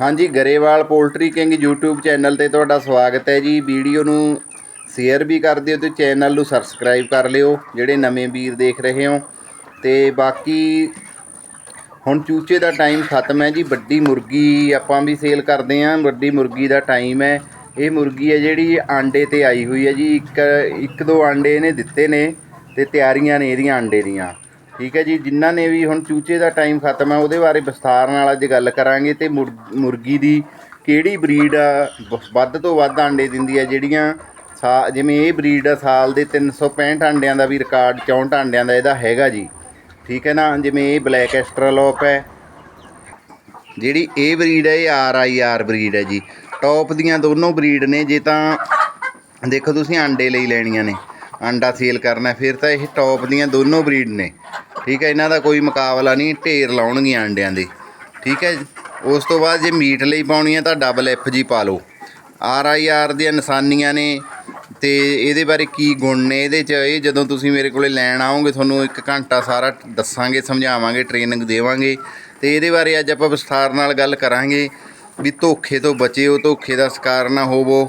ਹਾਂਜੀ, Grewal poultry king YouTube channel ਤੇ ਤੁਹਾਡਾ ਸਵਾਗਤ ਹੈ ਜੀ। ਵੀਡੀਓ ਨੂੰ ਸ਼ੇਅਰ ਵੀ ਕਰ ਦਿਓ ਤੇ ਚੈਨਲ ਨੂੰ ਸਬਸਕ੍ਰਾਈਬ ਕਰ ਲਿਓ, ਜਿਹੜੇ ਨਵੇਂ ਵੀਰ ਦੇਖ ਰਹੇ ਹੋ। ਤੇ ਬਾਕੀ ਹੁਣ ਚੂਚੇ ਦਾ ਟਾਈਮ ਖਤਮ ਹੈ ਜੀ। ਵੱਡੀ ਮੁਰਗੀ ਆਪਾਂ ਵੀ ਸੇਲ ਕਰਦੇ ਆਂ ਵੱਡੀ ਮੁਰਗੀ ਦਾ ਟਾਈਮ ਹੈ। ਇਹ ਮੁਰਗੀ ਹੈ ਜਿਹੜੀ ਆਂਡੇ ਤੇ ਆਈ ਹੋਈ ਹੈ ਜੀ। ਇੱਕ ਇੱਕ ਦੋ ਆਂਡੇ ਇਹਨੇ ਦਿੱਤੇ ਨੇ ਤੇ ਤਿਆਰੀਆਂ ਨੇ ਇਹਦੀਆਂ ਆਂਡੇ ਦੀਆਂ। ਠੀਕ ਹੈ ਜੀ, ਜਿਨ੍ਹਾਂ ਨੇ ਵੀ ਹੁਣ ਚੂਚੇ ਦਾ ਟਾਈਮ ਖਤਮ ਹੈ, ਉਹਦੇ ਬਾਰੇ ਵਿਸਥਾਰ ਨਾਲ ਅੱਜ ਗੱਲ ਕਰਾਂਗੇ ਤੇ ਮੁਰ- ਮੁਰਗੀ ਦੀ ਕਿਹੜੀ ਬਰੀਡ ਵੱਧ ਤੋਂ ਵੱਧ ਆਂਡੇ ਦਿੰਦੀ ਹੈ, ਜਿਹੜੀਆਂ ਸਾ, ਜਿਵੇਂ ਇਹ ਬਰੀਡ ਆ, ਸਾਲ ਦੇ 365 ਆਂਡਿਆਂ ਦਾ ਵੀ ਰਿਕਾਰਡ 64 ਆਂਡਿਆਂ ਦਾ ਇਹਦਾ ਹੈਗਾ ਜੀ। ਠੀਕ ਹੈ ਨਾ, ਜਿਵੇਂ ਇਹ ਬਲੈਕ ਐਸਟਰਾਲੋਪ ਹੈ, ਜਿਹੜੀ ਇਹ ਬਰੀਡ ਹੈ, ਇਹ ਆਰ ਆਈ ਆਰ ਬਰੀਡ ਹੈ ਜੀ। ਟੌਪ ਦੀਆਂ ਦੋਨੋਂ ਬਰੀਡ ਨੇ, ਜੇ ਤਾਂ ਦੇਖੋ ਤੁਸੀਂ ਆਂਡੇ ਲਈ ਲੈਣੀਆਂ ਨੇ, ਆਂਡਾ ਸੇਲ ਕਰਨਾ, ਫਿਰ ਤਾਂ ਇਹ ਟੌਪ ਦੀਆਂ ਦੋਨੋਂ ਬਰੀਡ ਨੇ। ਠੀਕ ਹੈ, ਇਹਨਾਂ ਦਾ ਕੋਈ ਮੁਕਾਬਲਾ ਨਹੀਂ, ਢੇਰ ਲਾਉਣਗੀਆਂ ਆਂਡਿਆਂ ਦੇ। ਠੀਕ ਹੈ ਉਸ ਤੋਂ ਬਾਅਦ ਜੇ ਮੀਟ ਲਈ ਪਾਉਣੀ ਹੈ ਤਾਂ ਡਬਲ ਐਫ ਜੀ ਪਾ ਲਓ। ਆਰ ਆਈ ਆਰ ਦੀਆਂ ਨਿਸ਼ਾਨੀਆਂ ਨੇ ਤੇ ਇਹਦੇ ਬਾਰੇ ਕੀ ਗੁਣ ਨੇ? ਇਹਦੇ 'ਚ ਇਹ ਜਦੋਂ ਤੁਸੀਂ ਮੇਰੇ ਕੋਲੇ ਲੈਣ ਆਓਗੇ, ਤੁਹਾਨੂੰ ਇੱਕ ਘੰਟਾ ਸਾਰਾ ਦੱਸਾਂਗੇ, ਸਮਝਾਵਾਂਗੇ ਟ੍ਰੇਨਿੰਗ ਦੇਵਾਂਗੇ। ਤੇ ਇਹਦੇ ਬਾਰੇ ਅੱਜ ਆਪਾਂ ਵਿਸਥਾਰ ਨਾਲ ਗੱਲ ਕਰਾਂਗੇ ਵੀ ਧੋਖੇ ਤੋਂ ਬਚਿਓ, ਧੋਖੇ ਦਾ ਸ਼ਿਕਾਰ ਨਾ ਹੋਵੋ।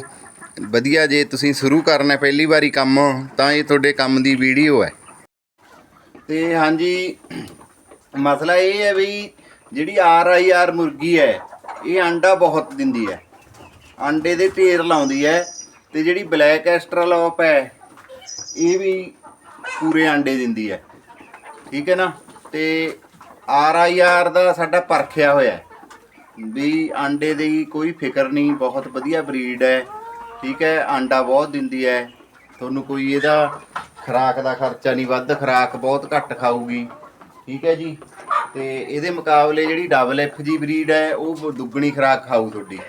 ਵਧੀਆ ਜੇ ਤੁਸੀਂ ਸ਼ੁਰੂ ਕਰਨਾ, ਪਹਿਲੀ ਵਾਰੀ ਕੰਮ, ਤਾਂ ਇਹ ਤੁਹਾਡੇ ਕੰਮ ਦੀ ਵੀਡੀਓ ਹੈ। ਤੇ ਹਾਂਜੀ, ਮਸਲਾ ਇਹ ਹੈ ਵੀ ਜਿਹੜੀ ਆਰ ਆਈ ਆਰ ਮੁਰਗੀ ਹੈ, ਇਹ ਆਂਡਾ ਬਹੁਤ ਦਿੰਦੀ ਹੈ। ਆਂਡੇ ਦੇ ਢੇਰ ਲਾਉਂਦੀ ਹੈ ਤੇ ਜਿਹੜੀ ਬਲੈਕ ਐਸਟਰਲੋਪ ਹੈ, ਇਹ ਵੀ ਪੂਰੇ ਆਂਡੇ ਦਿੰਦੀ ਹੈ। ਠੀਕ ਹੈ ਨਾ? ਤੇ ਆਰ ਆਈ ਆਰ ਦਾ ਸਾਡਾ ਪਰਖਿਆ ਹੋਇਆ ਵੀ ਆਂਡੇ ਦੀ ਕੋਈ ਫਿਕਰ ਨਹੀਂ, ਬਹੁਤ ਵਧੀਆ ਬਰੀਡ ਹੈ। ਠੀਕ ਹੈ ਆਂਡਾ ਬਹੁਤ ਦਿੰਦੀ ਹੈ। ਤੁਹਾਨੂੰ ਕੋਈ ਇਹਦਾ ਖਰਾਕ ਦਾ ਖਰਚਾ ਨਹੀਂ, ਵੱਧ ਖਰਾਕ ਬਹੁਤ ਘੱਟ ਖਾਊਗੀ। ਠੀਕ ਹੈ ਜੀ? ਤੇ ਇਹਦੇ ਮੁਕਾਬਲੇ ਜਿਹੜੀ ਡਬਲ ਐਫ ਜੀ ਬਰੀਡ ਹੈ, ਉਹ ਦੁੱਗਣੀ ਖਰਾਕ ਖਾਊ ਤੁਹਾਡੀ।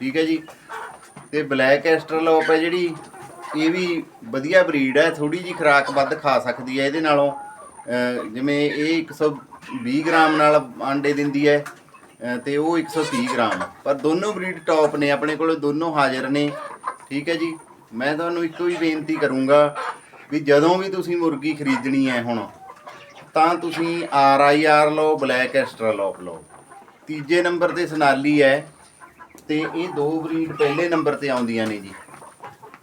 ਠੀਕ ਹੈ ਜੀ? ਤੇ ਬਲੈਕ ਐਸਟਰਲੋਪ ਹੈ ਜਿਹੜੀ, ਇਹ ਵੀ ਵਧੀਆ ਬਰੀਡ ਹੈ ਥੋੜੀ ਜੀ ਖਰਾਕ ਵੱਧ ਖਾ ਸਕਦੀ ਹੈ ਇਹਦੇ ਨਾਲੋਂ। ਜਿਵੇਂ ਇਹ 120 ਗ੍ਰਾਮ ਨਾਲ ਆਂਡੇ ਦਿੰਦੀ ਹੈ, ਅਹ ਤੇ ਉਹ 130 ਗ੍ਰਾਮ। ਪਰ ਦੋਨੋਂ ਬਰੀਡ ਟੌਪ ਨੇ, ਆਪਣੇ ਕੋਲ ਦੋਨੋਂ ਹਾਜ਼ਰ ਨੇ। ਠੀਕ ਹੈ ਜੀ? ਮੈਂ ਤੁਹਾਨੂੰ ਇੱਕੋ ਹੀ ਬੇਨਤੀ ਕਰੂੰਗਾ ਵੀ ਜਦੋਂ ਵੀ ਤੁਸੀਂ ਮੁਰਗੀ ਖਰੀਦਣੀ ਹੈ ਹੁਣ, ਤਾਂ ਤੁਸੀਂ ਆਰ ਆਈ ਆਰ ਲਓ, ਬਲੈਕ ਐਸਟਰਾਲੋਪ ਲਓ। ਤੀਜੇ ਨੰਬਰ ਤੇ ਸਨਾਲੀ ਹੈ ਤੇ ਇਹ ਦੋ ਬਰੀਡ ਪਹਿਲੇ ਨੰਬਰ ਤੇ ਆਉਂਦੀਆਂ ਨੇ ਜੀ।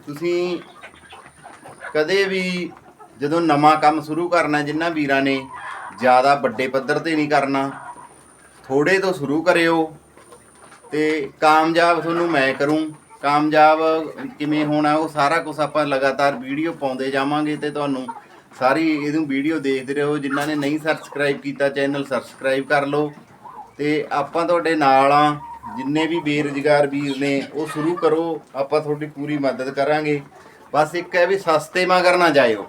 ਤੁਸੀਂ ਕਦੇ ਵੀ ਜਦੋਂ ਨਵਾਂ ਕੰਮ ਸ਼ੁਰੂ ਕਰਨਾ ਜਿੰਨਾ ਵੀਰਾਂ ਨੇ, ਜ਼ਿਆਦਾ ਵੱਡੇ ਪੱਧਰ ਤੇ ਨਹੀਂ ਕਰਨਾ ਥੋੜੇ ਤੋਂ ਸ਼ੁਰੂ ਕਰਿਓ, ਤੇ ਕਾਮਯਾਬ ਤੁਹਾਨੂੰ ਮੈਂ ਕਰੂੰ। ਕਾਮਯਾਬ ਕਿਵੇਂ ਹੋਣਾ, ਉਹ ਸਾਰਾ ਕੁਝ ਆਪਾਂ ਲਗਾਤਾਰ ਵੀਡੀਓ ਪਾਉਂਦੇ ਜਾਵਾਂਗੇ ਤੇ ਤੁਹਾਨੂੰ ਸਾਰੀ ਇਹਨੂੰ ਵੀਡੀਓ ਦੇਖਦੇ ਰਹੋ। ਜਿਨ੍ਹਾਂ ਨੇ ਨਹੀਂ ਸਬਸਕ੍ਰਾਈਬ ਕੀਤਾ ਚੈਨਲ ਸਬਸਕ੍ਰਾਈਬ ਕਰ ਲਓ। ਤੇ ਆਪਾਂ ਤੁਹਾਡੇ ਨਾਲ ਆ। ਜਿੰਨੇ ਵੀ ਬੇਰੁਜ਼ਗਾਰ ਵੀਰ ਨੇ, ਉਹ ਸ਼ੁਰੂ ਕਰੋ। ਆਪਾਂ ਤੁਹਾਡੀ ਪੂਰੀ ਮਦਦ ਕਰਾਂਗੇ। ਬਸ ਇੱਕ ਹੈ ਵੀ ਸਸਤੇ ਮਗਰ ਨਾ ਜਾਇਓ।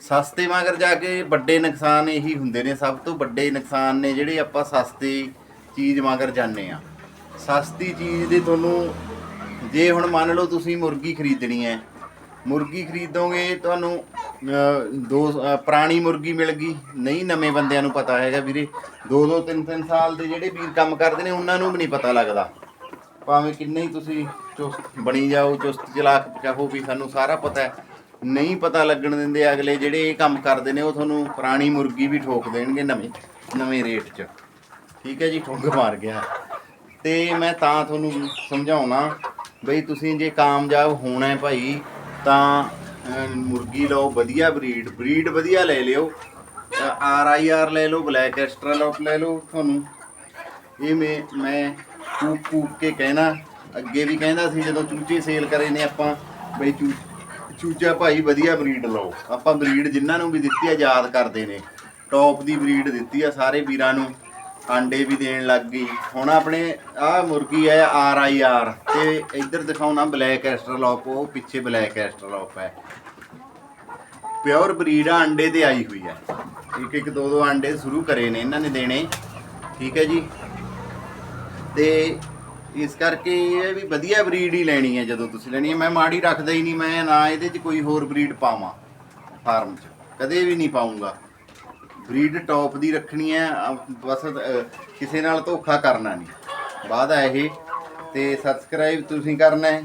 ਸਸਤੇ ਮਗਰ ਜਾ ਕੇ ਵੱਡੇ ਨੁਕਸਾਨ ਇਹੀ ਹੁੰਦੇ ਨੇ। ਸਭ ਤੋਂ ਵੱਡੇ ਨੁਕਸਾਨ ਨੇ ਜਿਹੜੇ ਆਪਾਂ ਸਸਤੀ ਚੀਜ਼ ਮਗਰ ਜਾਂਦੇ ਆ। ਸਸਤੀ ਚੀਜ਼ ਦੇ ਤੁਹਾਨੂੰ ਜੇ ਹੁਣ ਮੰਨ ਲਓ ਤੁਸੀਂ ਮੁਰਗੀ ਖਰੀਦਣੀ ਹੈ ਮੁਰਗੀ ਖਰੀਦੋਗੇ ਤੁਹਾਨੂੰ ਦੋ ਅਹ, ਪੁਰਾਣੀ ਮੁਰਗੀ ਮਿਲ ਗਈ। ਨਹੀਂ ਨਵੇਂ ਬੰਦਿਆਂ ਨੂੰ ਪਤਾ ਹੈਗਾ ਵੀਰੇ। ਦੋ ਦੋ ਤਿੰਨ ਤਿੰਨ ਸਾਲ ਦੇ ਜਿਹੜੇ ਵੀਰ ਕੰਮ ਕਰਦੇ ਨੇ ਉਹਨਾਂ ਨੂੰ ਵੀ ਨਹੀਂ ਪਤਾ ਲੱਗਦਾ। ਭਾਵੇਂ ਕਿੰਨੇ ਹੀ ਤੁਸੀਂ ਚੁਸਤ ਬਣੀ ਜਾਓ ਚੁਸਤ ਚਲਾਕ ਕਹੋ ਵੀ ਸਾਨੂੰ ਸਾਰਾ ਪਤਾ ਹੈ। ਨਹੀਂ ਪਤਾ ਲੱਗਣ ਦਿੰਦੇ ਅਗਲੇ ਜਿਹੜੇ ਇਹ ਕੰਮ ਕਰਦੇ ਨੇ ਉਹ ਤੁਹਾਨੂੰ ਪੁਰਾਣੀ ਮੁਰਗੀ ਵੀ ਠੋਕ ਦੇਣਗੇ ਨਵੇਂ ਨਵੇਂ ਰੇਟ 'ਚ। ਠੀਕ ਹੈ ਜੀ ਠੁੰਗ ਮਾਰ ਗਿਆ। ਤੇ ਮੈਂ ਤਾਂ ਤੁਹਾਨੂੰ ਸਮਝਾਉਣਾ ਬਈ ਤੁਸੀਂ ਜੇ ਕਾਮਯਾਬ ਹੋਣਾ ਹੈ ਭਾਈ, ਤਾਂ ਮੁਰਗੀ ਲਓ, ਵਧੀਆ ਬਰੀਡ ਬਰੀਡ ਵਧੀਆ ਲੈ ਲਿਓ। ਆਰ ਆਈ ਆਰ ਲੈ ਲਓ, ਬਲੈਕ ਐਸਟਰਾਲੋਪ ਲੈ ਲਓ ਤੁਹਾਨੂੰ। ਇਹ ਮੈਂ ਮੈਂ ਕੂਕ ਕੂਕ ਕੇ ਕਹਿਣਾ, ਅੱਗੇ ਵੀ ਕਹਿੰਦਾ ਸੀ, ਜਦੋਂ ਚੂਚੇ ਸੇਲ ਕਰੇ ਨੇ ਆਪਾਂ, ਬਈ ਚੂ, ਚੂਚਾ ਭਾਈ ਵਧੀਆ ਬਰੀਡ ਲਓ। ਆਪਾਂ ਬਰੀਡ ਜਿਨ੍ਹਾਂ ਨੂੰ ਵੀ ਦਿੱਤੀ ਆ, ਯਾਦ ਕਰਦੇ ਨੇ। ਟੌਪ ਦੀ ਬਰੀਡ ਦਿੱਤੀ ਆ ਸਾਰੇ ਵੀਰਾਂ ਨੂੰ। ਆਂਡੇ ਵੀ ਦੇਣ ਲੱਗ ਗਈ। ਹੁਣ ਆਪਣੇ ਆਹ ਮੁਰਗੀ ਹੈ ਆਰ ਆਈ ਆਰ ਤੇ ਇੱਧਰ ਦਿਖਾਉਣਾ ਬਲੈਕ ਐਸਟਰਲੋਪ ਉਹ ਪਿੱਛੇ ਬਲੈਕ ਐਸਟਰਲੋਪ ਹੈ। ਪਿਓਰ ਬਰੀਡ ਆ ਅੰਡੇ ਤੇ ਆਈ ਹੋਈ ਹੈ। ਇੱਕ ਇੱਕ ਦੋ ਦੋ ਅੰਡੇ ਸ਼ੁਰੂ ਕਰੇ ਨੇ, ਇਹਨਾਂ ਨੇ ਦੇਣੇ। ਠੀਕ ਹੈ ਜੀ। ਤੇ ਇਸ ਕਰਕੇ ਇਹ ਵੀ ਵਧੀਆ ਬਰੀਡ ਹੀ ਲੈਣੀ ਹੈ ਜਦੋਂ ਤੁਸੀਂ ਲੈਣੀ ਹੈ। ਮੈਂ ਮਾੜੀ ਰੱਖਦਾ ਹੀ ਨਹੀਂ, ਮੈਂ ਨਾ ਇਹਦੇ 'ਚ ਕੋਈ ਹੋਰ ਬਰੀਡ ਪਾਵਾਂ ਫਾਰਮ 'ਚ। ਕਦੇ ਵੀ ਨਹੀਂ ਪਾਉਂਗਾ ਬਰੀਡ ਟੌਪ ਦੀ ਰੱਖਣੀ ਹੈ, ਅਹ, ਬਸ ਕਿਸੇ ਨਾਲ ਧੋਖਾ ਕਰਨਾ ਨਹੀਂ। ਬਾਅਦ ਹੈ ਇਹ, ਤੇ ਸਬਸਕ੍ਰਾਈਬ ਤੁਸੀਂ ਕਰਨਾ ਹੈ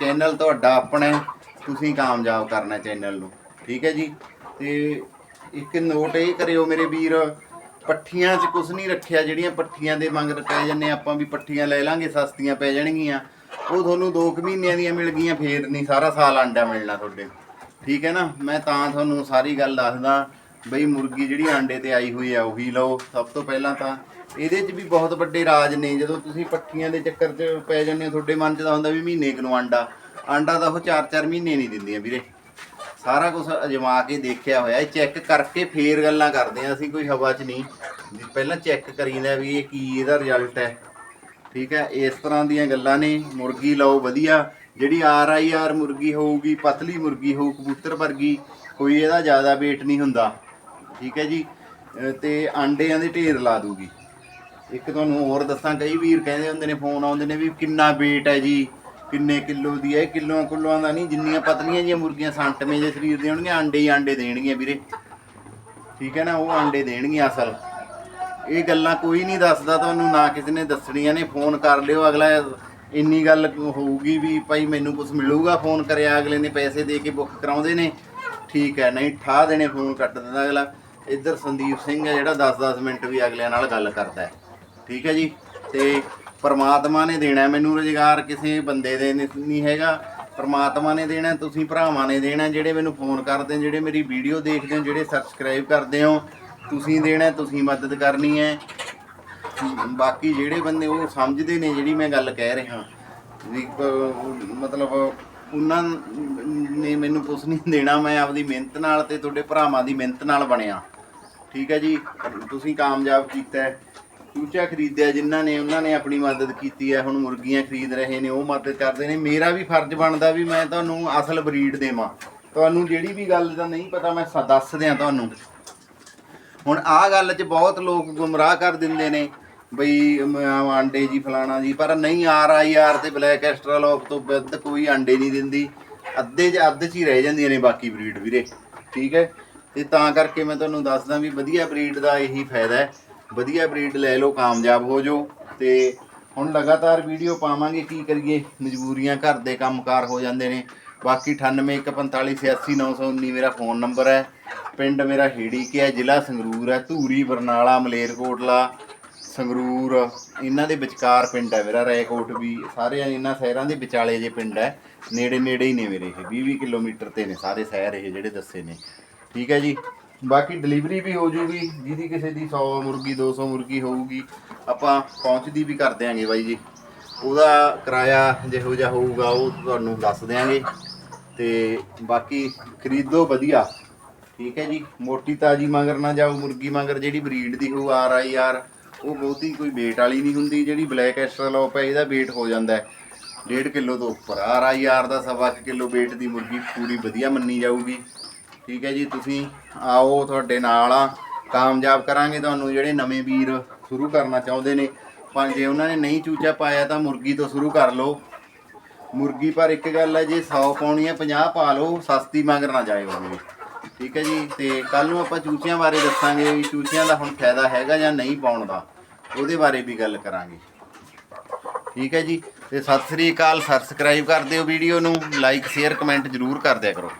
ਚੈਨਲ ਤੁਹਾਡਾ ਆਪਣਾ ਤੁਸੀਂ ਕਾਮਯਾਬ ਕਰਨਾ ਚੈਨਲ ਨੂੰ। ਠੀਕ ਹੈ ਜੀ? ਤੇ ਇੱਕ ਨੋਟ ਇਹ ਕਰਿਓ ਮੇਰੇ ਵੀਰ, ਪੱਠੀਆਂ 'ਚ ਕੁਝ ਨਹੀਂ ਰੱਖਿਆ, ਜਿਹੜੀਆਂ ਪੱਠੀਆਂ ਦੇ ਮੰਗਰ ਪੈ ਜੰਨੇ ਆਪਾਂ ਵੀ ਪੱਠੀਆਂ ਲੈ ਲਾਂਗੇ, ਸਸਤੀਆਂ ਪੈ ਜਾਣਗੀਆਂ। ਉਹ ਤੁਹਾਨੂੰ 2 ਮਹੀਨਿਆਂ ਦੀਆਂ ਮਿਲ ਗਈਆਂ, ਫੇਰ ਨਹੀਂ, ਸਾਰਾ ਸਾਲ ਆਂਡਾ ਮਿਲਣਾ ਤੁਹਾਡੇ। ਠੀਕ ਹੈ ਨਾ? ਮੈਂ ਤਾਂ ਤੁਹਾਨੂੰ ਸਾਰੀ ਗੱਲ ਦੱਸਦਾ ਬਈ ਮੁਰਗੀ ਜਿਹੜੀ ਆਂਡੇ ਤੇ ਆਈ ਹੋਈ ਆ, ਉਹੀ ਲਓ। ਸਭ ਤੋਂ ਪਹਿਲਾਂ ਤਾਂ ਇਹਦੇ 'ਚ ਵੀ ਬਹੁਤ ਵੱਡੇ ਰਾਜ ਨੇ। ਜਦੋਂ ਤੁਸੀਂ ਪੱਠੀਆਂ ਦੇ ਚੱਕਰ 'ਚ ਪੈ ਜਾਂਦੇ ਹੋ, ਤੁਹਾਡੇ ਮਨ 'ਚ ਤਾਂ ਹੁੰਦਾ ਵੀ ਮਹੀਨੇ ਕੁ ਨੂੰ ਆਂਡਾ। ਆਂਡਾ ਤਾਂ ਉਹ 4-4 ਮਹੀਨੇ ਨਹੀਂ ਦਿੰਦੀਆਂ ਵੀਰੇ। ਸਾਰਾ ਕੁਝ ਅਜਮਾ ਕੇ ਦੇਖਿਆ ਹੋਇਆ। ਇਹ ਚੈੱਕ ਕਰਕੇ ਫੇਰ ਗੱਲਾਂ ਕਰਦੇ ਆ ਅਸੀਂ, ਕੋਈ ਹਵਾ 'ਚ ਨਹੀਂ। ਪਹਿਲਾਂ ਚੈੱਕ ਕਰੀਦਾ ਵੀ ਇਹ ਕੀ ਇਹਦਾ ਰਿਜ਼ਲਟ ਹੈ। ਠੀਕ ਹੈ, ਇਸ ਤਰ੍ਹਾਂ ਦੀਆਂ ਗੱਲਾਂ ਨੇ। ਮੁਰਗੀ ਲਓ, ਵਧੀਆ। ਜਿਹੜੀ ਆਰ ਆਈ ਆਰ ਮੁਰਗੀ ਹੋਊਗੀ, ਪਤਲੀ ਮੁਰਗੀ ਹੋਊ, ਕਬੂਤਰ ਵਰਗੀ, ਕੋਈ ਇਹਦਾ ਜ਼ਿਆਦਾ weight ਨਹੀਂ ਹੁੰਦਾ। ਠੀਕ ਹੈ ਜੀ, ਅਹ ਤੇ ਆਂਡਿਆਂ ਦੇ ਢੇਰ ਲਾ ਦੂਗੀ। ਇੱਕ ਤੁਹਾਨੂੰ ਹੋਰ ਦੱਸਾਂ, ਕਈ ਵੀਰ ਕਹਿੰਦੇ ਹੁੰਦੇ ਨੇ, ਫੋਨ ਆਉਂਦੇ ਨੇ ਵੀ ਕਿੰਨਾ weight ਹੈ ਜੀ, ਕਿੰਨੇ ਕਿਲੋ ਦੀ ਹੈ ਇਹ ਕਿਲੋਆਂ ਕਿਲੋਆਂ ਦਾ ਨਹੀਂ, ਜਿੰਨੀਆਂ ਪਤਲੀਆਂ ਜੀਆਂ ਮੁਰਗੀਆਂ ਸੰਟਵੇਂ ਜੇ ਸਰੀਰ ਦੇ ਹੋਣਗੀਆਂ, ਆਂਡੇ ਹੀ ਆਂਡੇ ਦੇਣਗੀਆਂ ਵੀਰੇ। ਠੀਕ ਹੈ ਨਾ, ਉਹ ਆਂਡੇ ਦੇਣਗੀਆਂ ਅਸਲ। ਇਹ ਗੱਲਾਂ ਕੋਈ ਨਹੀਂ ਦੱਸਦਾ ਤੁਹਾਨੂੰ, ਨਾ ਕਿਸੇ ਨੇ ਦੱਸਣੀਆਂ ਨੇ, ਫੋਨ ਕਰ ਲਿਓ, ਅਗਲਾ ਇੰਨੀ ਗੱਲ ਹੋਊਗੀ ਵੀ ਭਾਈ ਮੈਨੂੰ ਕੁਝ ਮਿਲੂਗਾ ਫੋਨ ਕਰਿਆ, ਅਗਲੇ ਨੇ ਪੈਸੇ ਦੇ ਕੇ ਬੁੱਕ ਕਰਾਉਂਦੇ ਨੇ। ਠੀਕ ਹੈ, ਨਹੀਂ ਠਾ ਦੇਣੇ, ਫੋਨ ਕੱਟ ਦਿੰਦਾ ਅਗਲਾ। ਇੱਧਰ ਸੰਦੀਪ ਸਿੰਘ ਹੈ ਜਿਹੜਾ 10-10 ਮਿੰਟ ਵੀ ਅਗਲਿਆਂ ਨਾਲ ਗੱਲ ਕਰਦਾ ਹੈ। ਠੀਕ ਹੈ ਜੀ? ਤੇ ਪਰਮਾਤਮਾ ਨੇ ਦੇਣਾ ਮੈਨੂੰ ਰੁਜ਼ਗਾਰ ਕਿਸੇ ਬੰਦੇ ਦੇ ਨਹੀਂ ਹੈਗਾ। ਪਰਮਾਤਮਾ ਨੇ ਦੇਣਾ ਤੁਸੀਂ ਭਰਾਵਾਂ ਨੇ ਦੇਣਾ ਜਿਹੜੇ ਮੈਨੂੰ ਫੋਨ ਕਰਦੇ ਜਿਹੜੇ ਮੇਰੀ ਵੀਡੀਓ ਦੇਖਦੇ ਹੋ ਜਿਹੜੇ ਸਬਸਕ੍ਰਾਈਬ ਕਰਦੇ ਹੋ, ਤੁਸੀਂ ਦੇਣਾ ਤੁਸੀਂ ਮਦਦ ਕਰਨੀ ਹੈ। ਬਾਕੀ ਜਿਹੜੇ ਬੰਦੇ ਉਹ ਸਮਝਦੇ ਨੇ ਜਿਹੜੀ ਮੈਂ ਗੱਲ ਕਹਿ ਰਿਹਾ। ਵੀ ਮਤਲਬ ਉਹਨਾਂ ਨੇ ਮੈਨੂੰ ਕੁਝ ਨਹੀਂ ਦੇਣਾ, ਮੈਂ ਆਪਦੀ ਮਿਹਨਤ ਨਾਲ ਤੇ ਤੁਹਾਡੇ ਭਰਾਵਾਂ ਦੀ ਮਿਹਨਤ ਨਾਲ ਬਣਿਆ। ਠੀਕ ਹੈ ਜੀ, ਤੁਸੀਂ ਕਾਮਯਾਬ ਕੀਤਾ ਹੈ। ਚੂਚਾ ਖਰੀਦਿਆ, ਜਿਨ੍ਹਾਂ ਨੇ, ਉਹਨਾਂ ਨੇ ਆਪਣੀ ਮਦਦ ਕੀਤੀ ਹੈ। ਹੁਣ ਮੁਰਗੀਆਂ ਖਰੀਦ ਰਹੇ ਨੇ, ਉਹ ਮਦਦ ਕਰਦੇ ਨੇ। ਮੇਰਾ ਵੀ ਫਰਜ਼ ਬਣਦਾ ਵੀ ਮੈਂ ਤੁਹਾਨੂੰ ਅਸਲ ਬਰੀਡ ਦੇਵਾਂ। ਤੁਹਾਨੂੰ ਜਿਹੜੀ ਵੀ ਗੱਲ ਦਾ ਨਹੀਂ ਪਤਾ, ਮੈਂ ਸ- ਦੱਸ ਦਿਆਂ ਤੁਹਾਨੂੰ। ਹੁਣ ਆਹ ਗੱਲ 'ਚ ਬਹੁਤ ਲੋਕ ਗੁੰਮਰਾਹ ਕਰ ਦਿੰਦੇ ਨੇ, ਬਈ ਆਂਡੇ ਜੀ, ਫਲਾਣਾ ਜੀ, ਪਰ ਨਹੀਂ, ਆਰ ਆਈ ਆਰ ਤੇ ਬਲੈਕ ਐਸਟਰਾਲੋਪ ਤੋਂ ਵੱਧ ਕੋਈ ਆਂਡੇ ਨਹੀਂ ਦਿੰਦੀ। ਅੱਧੇ 'ਚ, ਅੱਧ 'ਚ ਹੀ ਰਹਿ ਜਾਂਦੀਆਂ ਨੇ ਬਾਕੀ ਬਰੀਡ ਵੀਰੇ। ਠੀਕ ਹੈ? ਤੇ ਤਾਂ ਕਰਕੇ ਮੈਂ ਤੁਹਾਨੂੰ ਦੱਸਦਾ ਵੀ ਵਧੀਆ ਬਰੀਡ ਦਾ ਇਹੀ ਫਾਇਦਾ ਹੈ। ਵਧੀਆ ਬਰੀਡ ਲੈ ਲਓ, ਕਾਮਯਾਬ ਹੋ ਜਾਓ ਤੇ ਹੁਣ ਲਗਾਤਾਰ ਵੀਡੀਓ ਪਾਵਾਂਗੇ, ਕੀ ਕਰੀਏ? ਮਜਬੂਰੀਆਂ ਘਰ ਦੇ ਕੰਮਕਾਰ ਹੋ ਜਾਂਦੇ ਨੇ। ਬਾਕੀ 9815486919 ਮੇਰਾ ਫੋਨ ਨੰਬਰ ਹੈ। ਪਿੰਡ ਮੇਰਾ ਹੇੜੀ ਕੇ ਹੈ, ਜ਼ਿਲ੍ਹਾ ਸੰਗਰੂਰ ਹੈ, ਧੂਰੀ, ਬਰਨਾਲਾ ਮਲੇਰਕੋਟਲਾ ਸੰਗਰੂਰ। ਇਹਨਾਂ ਦੇ ਵਿਚਕਾਰ ਪਿੰਡ ਹੈ ਮੇਰਾ ਰੈਕੋਟ ਵੀ। ਸਾਰੇ ਇਹਨਾਂ ਸ਼ਹਿਰਾਂ ਦੇ ਵਿਚਾਲੇ ਜੇ ਪਿੰਡ ਹੈ। ਨੇੜੇ ਨੇੜੇ ਹੀ ਨੇ ਮੇਰੇ ਇਹ 20 20 ਕਿਲੋਮੀਟਰ ਤੇ ਨੇ ਸਾਰੇ ਸ਼ਹਿਰ ਇਹ ਜਿਹੜੇ ਦੱਸੇ ਨੇ। ਠੀਕ ਹੈ ਜੀ। ਬਾਕੀ ਡਿਲੀਵਰੀ ਵੀ ਹੋ ਜੂਗੀ, ਜਿਹਦੀ ਕਿਸੇ ਦੀ 100 ਮੁਰਗੀ 200 ਮੁਰਗੀ ਹੋਊਗੀ, ਆਪਾਂ ਪਹੁੰਚਦੀ ਵੀ ਕਰ ਦਿਆਂਗੇ ਬਾਈ ਜੀ। ਉਹਦਾ ਕਿਰਾਇਆ ਜਿਹੋ ਜਿਹਾ ਹੋਊਗਾ, ਉਹ ਤੁਹਾਨੂੰ ਦੱਸ ਦਿਆਂਗੇ। ਤੇ ਬਾਕੀ ਖਰੀਦੋ ਵਧੀਆ, ਠੀਕ ਹੈ ਜੀ। ਮੋਟੀ ਤਾਜੀ ਮਗਰ ਨਾ ਜਾਓ, ਮੁਰਗੀ ਮਗਰ ਜਿਹੜੀ ਬਰੀਡ ਦੀ ਹੋ ਆਰ ਆਈ ਆਰ, ਉਹ ਬਹੁਤੀ ਕੋਈ weight ਵਾਲੀ ਨਹੀਂ ਹੁੰਦੀ, ਜਿਹੜੀ ਬਲੈਕ ਐਸਟਰਲੋਪ ਹੈ, ਇਹਦਾ weight ਹੋ ਜਾਂਦਾ ਹੈ। 1.5 ਕਿਲੋ ਤੋਂ ਉੱਪਰ। ਆਰ ਆਈ ਆਰ ਦਾ ਸਵਾ ਕੁ ਕਿਲੋ weight ਦੀ ਮੁਰਗੀ ਪੂਰੀ ਵਧੀਆ ਮੰਨੀ ਜਾਊਗੀ। ਠੀਕ ਹੈ ਜੀ, ਤੁਸੀਂ ਆਓ, ਤੁਹਾਡੇ ਨਾਲ ਆ। ਕਾਮਯਾਬ ਕਰਾਂਗੇ ਤੁਹਾਨੂੰ ਜਿਹੜੇ ਨਵੇਂ ਵੀਰ ਸ਼ੁਰੂ ਕਰਨਾ ਚਾਹੁੰਦੇ ਨੇ। ਪਰ ਜੇ ਉਹਨਾਂ ਨੇ ਨਹੀਂ ਚੂਚਾ ਪਾਇਆ ਤਾਂ ਮੁਰਗੀ ਤੋਂ ਸ਼ੁਰੂ ਕਰ ਲਓ। ਮੁਰਗੀ ਪਰ ਇੱਕ ਗੱਲ ਹੈ, ਜੇ 100 ਪਾਉਣੀ ਹੈ 50 ਪਾ ਲਓ, ਸਸਤੀ ਮੰਗ ਨਾ ਜਾਇਓ ਵੀਰੇ ਠੀਕ ਹੈ ਜੀ, ਤੇ ਕੱਲ ਨੂੰ ਆਪਾਂ ਚੂਚਿਆਂ ਬਾਰੇ ਦੱਸਾਂਗੇ ਵੀ ਚੂਚਿਆਂ ਦਾ ਹੁਣ ਫਾਇਦਾ ਹੈਗਾ ਜਾਂ ਨਹੀਂ ਪਾਉਣ ਦਾ। ਉਹਦੇ ਬਾਰੇ ਵੀ ਗੱਲ ਕਰਾਂਗੇ। ਠੀਕ ਹੈ ਜੀ, ਤੇ ਸਤਿ ਸ੍ਰੀ ਅਕਾਲ, ਸਬਸਕ੍ਰਾਈਬ ਕਰ ਦਿਓ ਵੀਡੀਓ ਨੂੰ, ਲਾਈਕ, ਸ਼ੇਅਰ, ਕਮੈਂਟ ਜ਼ਰੂਰ ਕਰ ਦਿਆ ਕਰੋ।